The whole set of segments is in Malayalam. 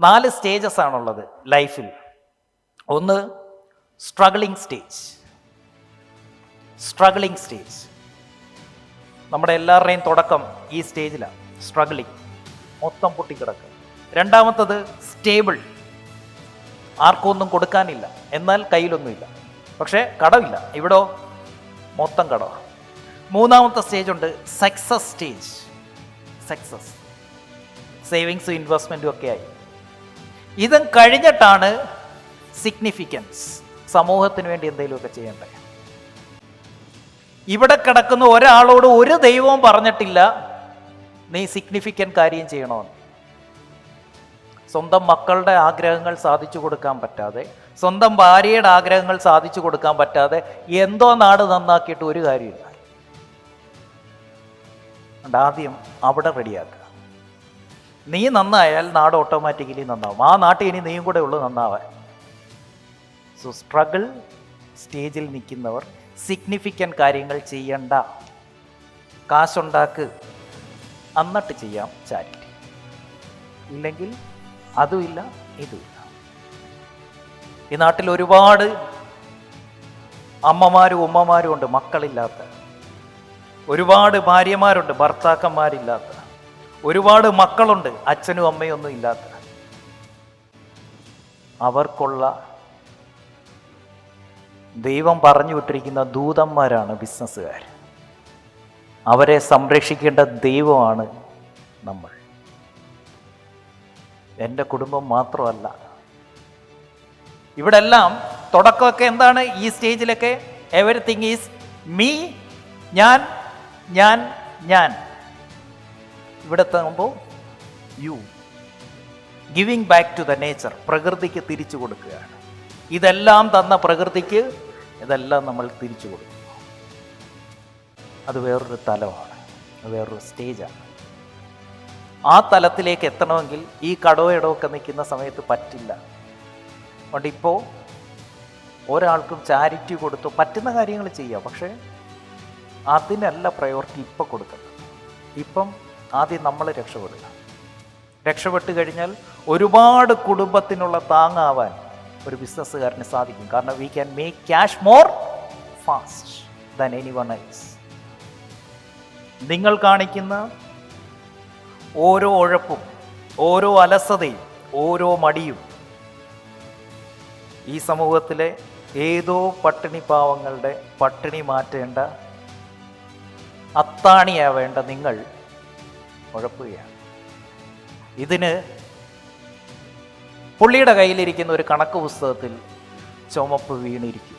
നാല് സ്റ്റേജസ് ആണുള്ളത് ലൈഫിൽ ഒന്ന് സ്ട്രഗിളിംഗ് സ്റ്റേജ് സ്ട്രഗിളിംഗ് സ്റ്റേജ് നമ്മുടെ എല്ലാവരുടെയും തുടക്കം ഈ സ്റ്റേജിലാണ് സ്ട്രഗിളിംഗ് മൊത്തം പൊട്ടിക്കിടക്കുക. രണ്ടാമത്തത് സ്റ്റേബിൾ ആർക്കും ഒന്നും കൊടുക്കാനില്ല. എന്നാൽ കയ്യിലൊന്നുമില്ല. പക്ഷേ കടമില്ല. ഇവിടോ മൊത്തം കടമാണ് മൂന്നാമത്തെ സ്റ്റേജ് ഉണ്ട് സക്സസ് സ്റ്റേജ് സക്സസ് സേവിങ്സും ഇൻവെസ്റ്റ്മെന്റും ഒക്കെ ആയി. ഇതും കഴിഞ്ഞിട്ടാണ് സിഗ്നിഫിക്കൻസ് സമൂഹത്തിന് വേണ്ടി എന്തെങ്കിലുമൊക്കെ ചെയ്യേണ്ടത് ഇവിടെ കിടക്കുന്ന ഒരാളോട് ഒരു ദൈവവും പറഞ്ഞിട്ടില്ല നീ സിഗ്നിഫിക്കന്റ് കാര്യം ചെയ്യണമെന്ന് സ്വന്തം മക്കളുടെ ആഗ്രഹങ്ങൾ സാധിച്ചു കൊടുക്കാൻ പറ്റാതെ സ്വന്തം ഭാര്യയുടെ ആഗ്രഹങ്ങൾ സാധിച്ചു കൊടുക്കാൻ പറ്റാതെ എന്തോ നാട് നന്നാക്കിയിട്ട് ഒരു കാര്യമില്ല ആദ്യം അവിടെ റെഡിയാക്കുക നീ നന്നായാൽ നാട് ഓട്ടോമാറ്റിക്കലി നന്നാവും. ആ നാട്ടിൽ ഇനി നീയും കൂടെ ഉള്ളു നന്നാവാൻ. സോ സ്ട്രഗിൾ സ്റ്റേജിൽ നിൽക്കുന്നവർ സിഗ്നിഫിക്കന്റ് കാര്യങ്ങൾ ചെയ്യണ്ട. കാശുണ്ടാക്ക്. എന്നിട്ട് ചെയ്യാം ചാരിറ്റി ഇല്ലെങ്കിൽ അതുമില്ല ഇതുമില്ല. ഈ നാട്ടിൽ ഒരുപാട് അമ്മമാരും ഉമ്മമാരും ഉണ്ട് മക്കളില്ലാത്ത. ഒരുപാട് ഭാര്യമാരുണ്ട് ഭർത്താക്കന്മാരില്ലാത്ത. ഒരുപാട് മക്കളുണ്ട് അച്ഛനും അമ്മയും ഒന്നും ഇല്ലാത്ത. അവർക്കുള്ള ദൈവം പറഞ്ഞു വിട്ടിരിക്കുന്ന ദൂതന്മാരാണ് ബിസിനസ്സുകാർ. അവരെ സംരക്ഷിക്കേണ്ട ദൈവമാണ് നമ്മൾ. എന്റെ കുടുംബം മാത്രമല്ല. ഇവിടെ എല്ലാം തുടക്കമൊക്കെ എന്താണ്? ഈ സ്റ്റേജിലൊക്കെ എവറിത്തിങ് ഈസ് മീ ഞാൻ ഞാൻ ഞാൻ. ഇവിടെ എത്തുമ്പോൾ you giving back to the nature പ്രകൃതിക്ക് തിരിച്ചു കൊടുക്കുകയാണ്. ഇതെല്ലാം തന്ന പ്രകൃതിക്ക് ഇതെല്ലാം നമ്മൾ തിരിച്ചു കൊടുക്കും. അത് വേറൊരു തലമാണ്. വേറൊരു സ്റ്റേജാണ് ആ തലത്തിലേക്ക് എത്തണമെങ്കിൽ ഈ കടോയിടമൊക്കെ നിൽക്കുന്ന സമയത്ത് പറ്റില്ല. അതുകൊണ്ട് ഇപ്പോൾ ഒരാൾക്കും ചാരിറ്റി കൊടുത്തു പറ്റുന്ന കാര്യങ്ങൾ ചെയ്യുക പക്ഷേ അതിനല്ല പ്രയോറിറ്റി ഇപ്പം കൊടുക്കണം ഇപ്പം ആദ്യം നമ്മൾ രക്ഷപ്പെടുക. രക്ഷപ്പെട്ട് കഴിഞ്ഞാൽ ഒരുപാട് കുടുംബത്തിനുള്ള താങ്ങാവാൻ ഒരു ബിസിനസ്സുകാരന് സാധിക്കും. കാരണം we can make cash more fast than anyone ice നിങ്ങൾ കാണിക്കുന്ന ഓരോ ഉഴപ്പും ഓരോ അലസതയും ഓരോ മടിയും ഈ സമൂഹത്തിലെ ഏതോ പട്ടിണി പാവങ്ങളുടെ പട്ടിണി മാറ്റേണ്ട അത്താണിയാവേണ്ട നിങ്ങൾ ഉഴപ്പുകയാണ് ഇതിന് പുള്ളിയുടെ കയ്യിലിരിക്കുന്ന ഒരു കണക്ക് പുസ്തകത്തിൽ ചുമപ്പ് വീണിരിക്കും.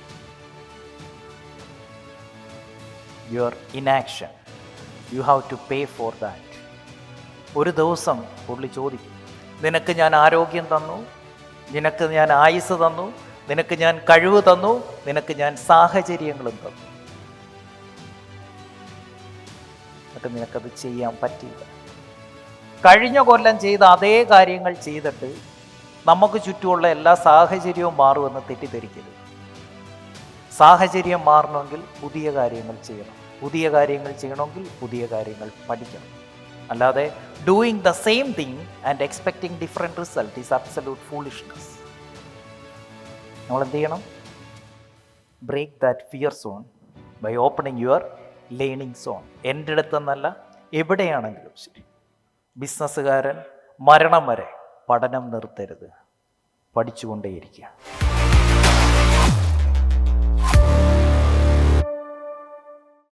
Your inaction you have to pay for that ഒരു ദിവസം പുള്ളി ചോദിക്കും നിനക്ക് ഞാൻ ആരോഗ്യം തന്നു? നിനക്ക് ഞാൻ ആയുസ് തന്നു? നിനക്ക് ഞാൻ കഴിവ് തന്നു? നിനക്ക് ഞാൻ സാഹചര്യങ്ങളും തന്നു. എന്നിട്ട് നിനക്കത് ചെയ്യാൻ പറ്റിയില്ല. കഴിഞ്ഞ കൊല്ലം ചെയ്ത അതേ കാര്യങ്ങൾ ചെയ്തിട്ട് നമുക്ക് ചുറ്റുമുള്ള എല്ലാ സാഹചര്യവും മാറുമെന്ന് തെറ്റിദ്ധരിക്കരുത്. സാഹചര്യം മാറണമെങ്കിൽ പുതിയ കാര്യങ്ങൾ ചെയ്യണം. പുതിയ കാര്യങ്ങൾ ചെയ്യണമെങ്കിൽ പുതിയ കാര്യങ്ങൾ പഠിക്കണം. അല്ലാതെ doing the same thing and expecting different result is absolute foolishness നമ്മൾ എന്ത് ചെയ്യണം break that fear zone by opening your learning zone എന്റെ അടുത്തെന്നല്ല എവിടെയാണെങ്കിലും ശരി. ബിസിനസ്സുകാരൻ മരണം വരെ പഠനം നിർത്തരുത്. പഠിച്ചുകൊണ്ടേയിരിക്കുക.